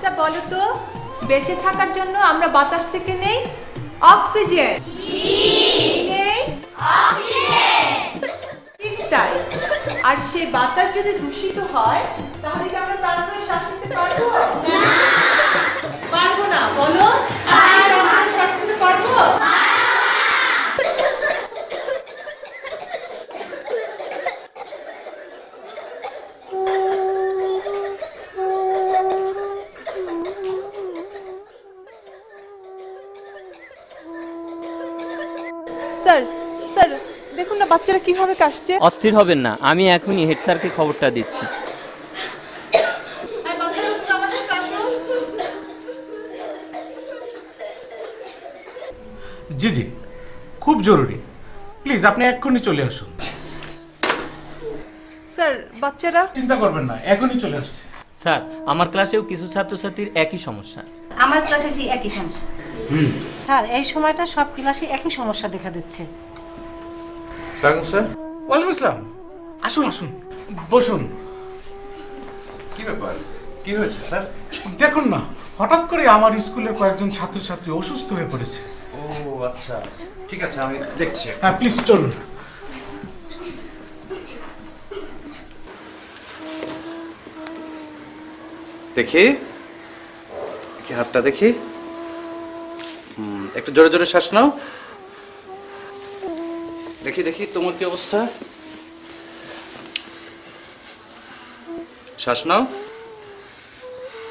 আচ্ছা বলো তো, বেঁচে থাকার জন্য আমরা বাতাস থেকে নেই? অক্সিজেন। আর সেই বাতাস যদি দূষিত হয়, তাহলে কি আমরা প্রাণবায়ু শ্বাস নিতে পারব? পারব না, বলো আমরা প্রাণবায়ু শ্বাস নিতে পারব স্যার স্যার দেখুন না বাচ্চারা কীভাবে কাশছে। অস্থির হবেন না আমি এখনই হেড স্যারকে খবরটা দিচ্ছি। জি জি খুব জরুরি। প্লিজ আপনি এক্ষুনি চলে আসুন। স্যার বাচ্চারা? চিন্তা করবেন না এখনই চলে আসছে। স্যার আমার ক্লাসেও কিছু ছাত্রছাত্রীর একই সমস্যা। আমার ক্লাসে সেই একই সমস্যা। স্যার এই সময়টা সব ক্লাসে একই সমস্যা দেখা দিচ্ছে। স্যার ওয়ালাইকুম আসসালাম। আসুন আসুন। বসুন। কি ব্যাপার? কি হয়েছে স্যার? দেখুন না হঠাৎ করে আমার স্কুলে কয়েকজন ছাত্রছাত্রী অসুস্থ হয়ে পড়েছে। ও আচ্ছা। ঠিক আছে আমি দেখছি হ্যাঁ প্লিজ চলুন। দেখি। দেখি, হাতটা দেখি। একটু জোরে জোরে শ্বাস নাও। দেখি দেখি, তোমার কি অবস্থা? শ্বাস নাও।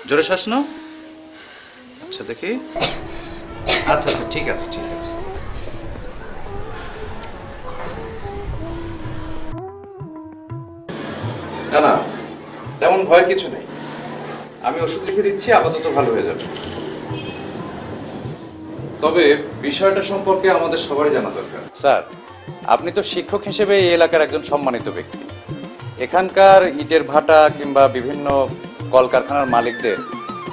জোরে শ্বাস নাও। আচ্ছা দেখি। আচ্ছা আচ্ছা ঠিক আছে ঠিক আছে। না না, তেমন ভয়ের কিছু নেই। আমি ওষুধ লিখে দিচ্ছি আপাতত ভালো হয়ে যাবে। তবে বিষয়টা সম্পর্কে আমাদের সবারই জানা দরকার। স্যার আপনি তো শিক্ষক হিসেবে এই এলাকার একজন সম্মানিত ব্যক্তি। এখানকার ইটের ভাটা কিংবা বিভিন্ন কলকারখানার মালিকদের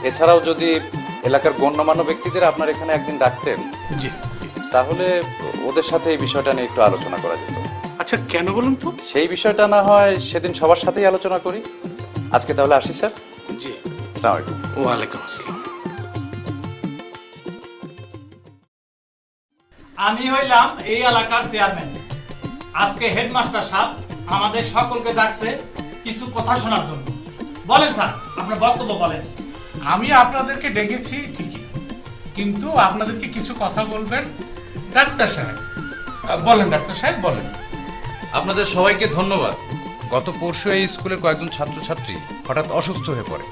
এছাড়াও যদি এলাকার গণ্যমান্য ব্যক্তিদের আপনার এখানে একদিন ডাকতেন জি। তাহলে ওদের সাথে এই বিষয়টা নিয়ে একটু আলোচনা করা যেত। আচ্ছা কেন বলুন তো? সেই বিষয়টা না হয় সেদিন সবার সাথেই আলোচনা করি। আজকে তাহলে আসি স্যার। জি। আসসালামু আলাইকুম ওয়ালাইকুম আসসালাম আমি হইলাম এই এলাকার চেয়ারম্যান। আজকে হেডমাস্টার সাহেব আমাদের সকলকে ডাকছে কিছু কথা শোনার জন্য। বলেন স্যার আপনার বক্তব্য বলেন। আমি আপনাদেরকে ডেকেছি ঠিকই কিন্তু আপনাদেরকে কিছু কথা বলবেন ডাক্তার সাহেব। বলেন ডাক্তার সাহেব বলেন। আপনাদের সবাইকে ধন্যবাদ। গত পরশু এই স্কুলের কয়েকজন ছাত্রছাত্রী হঠাৎ অসুস্থ হয়ে পড়ে।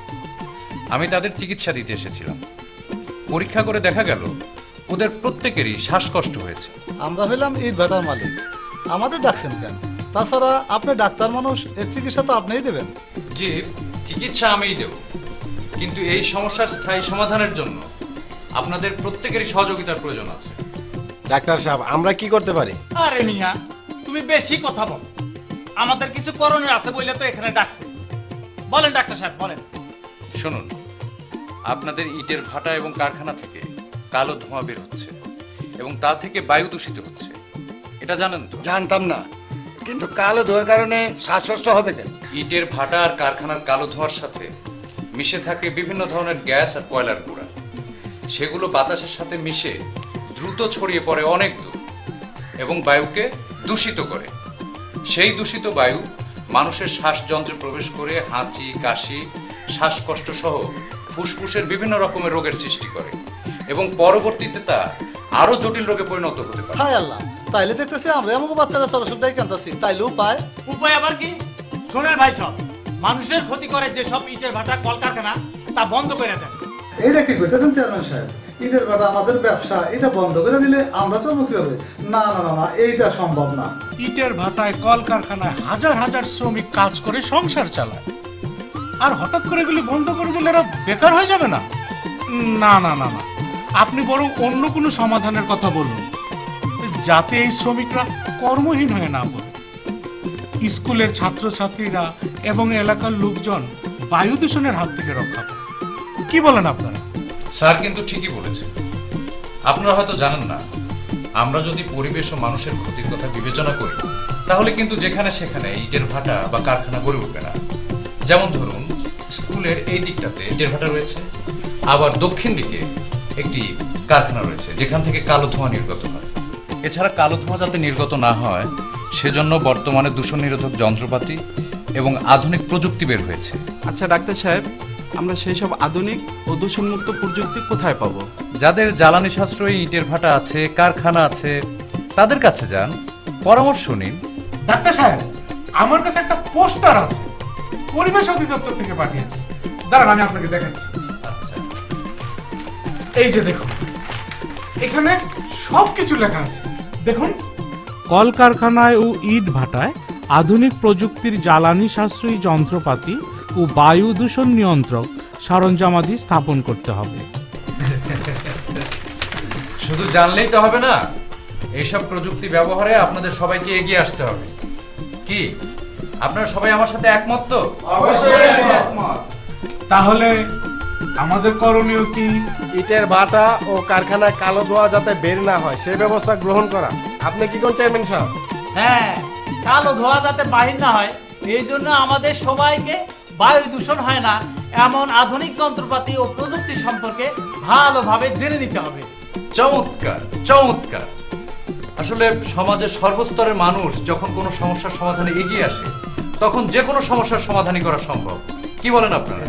আমি তাদের চিকিৎসা দিতে এসেছিলাম। পরীক্ষা করে দেখা গেল ওদের প্রত্যেকেরই শ্বাসকষ্ট হয়েছে। আমরা হইলাম এই ভাটার মালিক। আমাদের ডাকছেন কেন? তাছাড়া আপনি ডাক্তার মানুষ এর চিকিৎসা তো আপনিই দেবেন। জি চিকিৎসা আমিই দেব। কিন্তু এই সমস্যার স্থায়ী সমাধানের জন্য আপনাদের প্রত্যেকেরই সহযোগিতার প্রয়োজন আছে। ডাক্তার সাহেব আমরা কি করতে পারি? আরে মিয়া তুমি বেশি কথা বল। আমাদের কিছু করণীয় আছে বলে তো এখানে ডাকছে। বলেন ডাক্তার সাহেব বলেন। শুনুন আপনাদের ইটের ভাটা এবং কারখানা থেকে কালো ধোঁয়া বের হচ্ছে এবং তা থেকে বায়ু দূষিত হচ্ছে। এটা জানেন তো? জানতাম না। কিন্তু কালো ধোয়ার কারণে শ্বাসকষ্ট হবে কেন? ইটের ভাটা আর কারখানার কালো ধোঁয়ার সাথে মিশে থাকে বিভিন্ন ধরনের গ্যাস আর কয়লার গুঁড়া। সেগুলো বাতাসের সাথে মিশে দ্রুত ছড়িয়ে পড়ে অনেক দূর এবং বায়ুকে দূষিত করে। সেই দূষিত বায়ু মানুষের শ্বাসযন্ত্রে প্রবেশ করে হাঁচি কাশি শ্বাসকষ্ট সহ ফুসফুসের বিভিন্ন রকমের রোগের সৃষ্টি করে এবং পরবর্তীতে তা আরও জটিল রোগে পরিণত হতে পারে। হায় আল্লাহ তাইলে দেখতেছি আমরা আমাকে বাচ্চারা সরস্বতীটাই কেনতাছি তাইলে উপায় উপায় আবার কি? শোনেন ভাই সব মানুষের ক্ষতি করে যে সব ইটের ভাটা কলকারখানা তা বন্ধ করে দেন। এইটা কি করতেছেন চেয়ারম্যান সাহেব? ইটের ভাটা আমাদের ব্যবসা এটা বন্ধ করে দিলে আমরা চলবো কীভাবে? না না না না এইটা সম্ভব না। ইটের ভাটায় কলকারখানায় হাজার হাজার শ্রমিক কাজ করে সংসার চালায়। আর হঠাৎ করে এগুলি বন্ধ করে দিলে এরা বেকার হয়ে যাবে না? না না না না। আপনি বরং অন্য কোনো সমাধানের কথা বলুন। যাতে এই শ্রমিকরা কর্মহীন হয়ে না পড়ে। স্কুলের ছাত্রছাত্রীরা এবং এলাকার লোকজন বায়ু দূষণের হাত থেকে রক্ষা পায়। কি বলেন আপনারা? স্যার কিন্তু ঠিকই বলেছে আপনারা হয়তো জানেন না, আমরা যদি পরিবেশ ও মানুষের ক্ষতির কথা বিবেচনা করি, তাহলে কিন্তু যেখানে সেখানে ইটের ভাটা বা কারখানা গড়ে উঠবে না। যেমন ধরুন স্কুলের এই দিকটাতে ইটের ভাটা রয়েছে। আবার দক্ষিণ দিকে একটি কারখানা রয়েছে যেখান থেকে কালো ধোঁয়া নির্গত হয়। এছাড়া কালো ধোঁয়া যাতে নির্গত না হয় সেজন্য বর্তমানে দূষণ নিরোধক যন্ত্রপাতি এবং আধুনিক প্রযুক্তি বের হয়েছে। আচ্ছা ডাক্তার সাহেব আমরা সেই সব আধুনিক ও দূষণমুক্ত প্রযুক্তি কোথায় পাবো? যাদের জ্বালানি সাশ্রয়ী ইটের ভাটা আছে কারখানা আছে তাদের কাছে যান পরামর্শ নিন। ডাক্তার সাহেব আমার কাছে একটা পোস্টার আছে। পরিবেশ অধিদপ্তর থেকে পাঠিয়েছে। দাঁড়ান আমি আপনাকে দেখাচ্ছি। এই যে দেখুন এখানে সব কিছু লেখা আছে। দেখুন। কলকারখানায় ও ইট ভাটায় আধুনিক প্রযুক্তির জ্বালানি সাশ্রয়ী যন্ত্রপাতি ও বায়ু দূষণ নিয়ন্ত্রক সরঞ্জামাদি স্থাপন করতে হবে। শুধু জানলেই তো হবে না এইসব প্রযুক্তি ব্যবহারে আপনাদের সবাইকে এগিয়ে আসতে হবে। কি? আপনারা সবাই আমার সাথে একমত তো? তাহলে আমাদের করণীয় কি? ইটের ভাটা ও কারখানায় কালো ধোঁয়া যাতে বের না হয় সেই ব্যবস্থা গ্রহণ করা। আপনি কি কোন চেয়ারম্যান সাহেব? হ্যাঁ কালো ধোঁয়া যাতে বাহির না হয় এই জন্য আমাদের সবাইকে বায়ু দূষণ হয় না এমন আধুনিক যন্ত্রপাতি ও প্রযুক্তি সম্পর্কে ভালোভাবে জেনে নিতে হবে। চমৎকার চমৎকার। আসলে সমাজের সর্বস্তরের মানুষ যখন কোনো সমস্যার সমাধানে এগিয়ে আসে তখন যে কোনো সমস্যার সমাধানই করা সম্ভব। কি বলেন আপনারা?